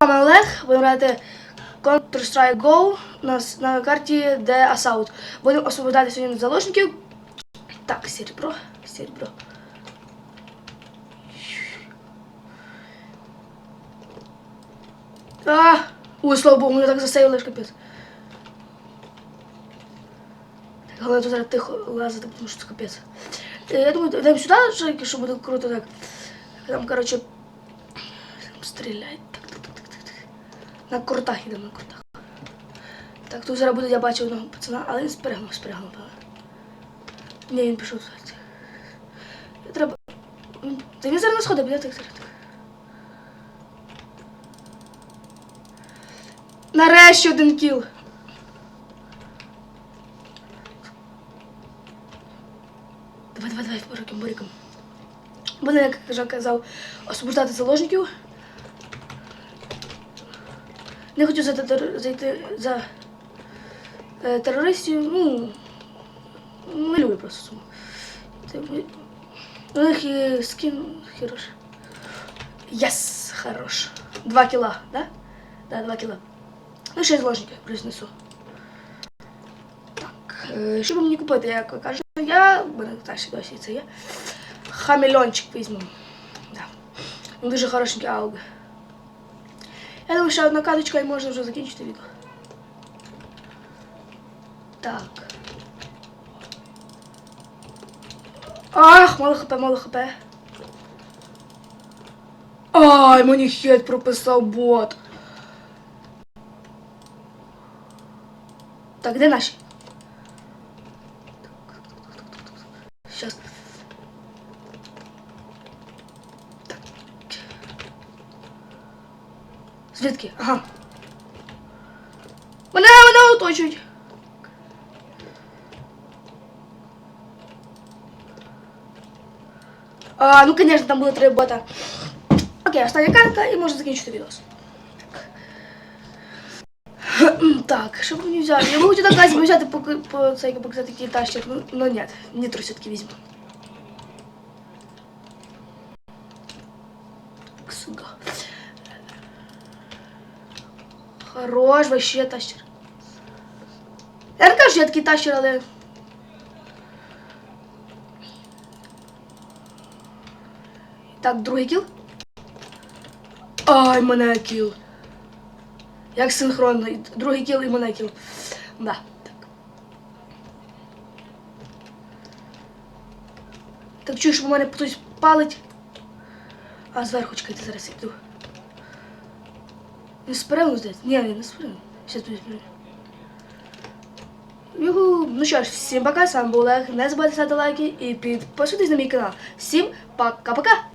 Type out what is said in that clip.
вами Олег, будемо грати Counter-Strike Go на, на карті The Assault. Будемо освобождати сьогодні заложників. Так, серебро, серебро. А, ой, слава Богу, мене так засейвили, капець. Так, головне тут зараз тихо лазити, тому що це капець. Е, Я думаю, йдемо сюди, що, буде круто так. Там, коротше, там. Так, так, так, так, так, так. На крутах йдемо, на крутах. Так, тут зараз буде, я бачив одного пацана, але він спригнув, спригнув, певно. Ні, він пішов туди. Треба. Та він зараз не сходить, біля так зараз. Нарешті один кіл. Давай, давай, давай, бориком, бориком. Буде, як казав, освобождати заложників. Не хочу зайти, за е, терористів. Ну, не люблю просто суму. У них і скін хороший. Єс, хорош. Два кіла, да? Да, два кіла. Ну, ще заложники плюс несу. Так, е, що би мені купити, як кажу, я, в мене теж досі це є. Хамельончик візьму. Да. Дуже хорошенький ауг. Я думаю, ще одна карточка і можна вже закінчити відео. Так. Ах, мало хп, мало хп. Ай, мені хет прописав бот. Так, де наші? Сейчас. Звідки? Ага. Мене, мене оточують. А, ну, конечно, там було три бота. Окей, остання картка і можна закінчити відос. Так, що б мені взяти? Я можу так візьму взяти по, по цей показати такий тащик, ну, ну нет, нітро все-таки візьму. Хорош, вообще тащер. Я не кажу, я такий тащер, але... Так, другий кіл. Ай, мене кіл. Як синхронно. Другий кіл і мене кіл. Да, так. Так що в мене хтось палить. А зверху чекайте, зараз йду. Спригнув, здається? Ні, Не, не спригнув. Щас буде спригнув. Юху. Ну що ж, всім пока, з вами був Олег. Не забудьте ставити лайки і підписуйтесь на мій канал. Всім пока-пока!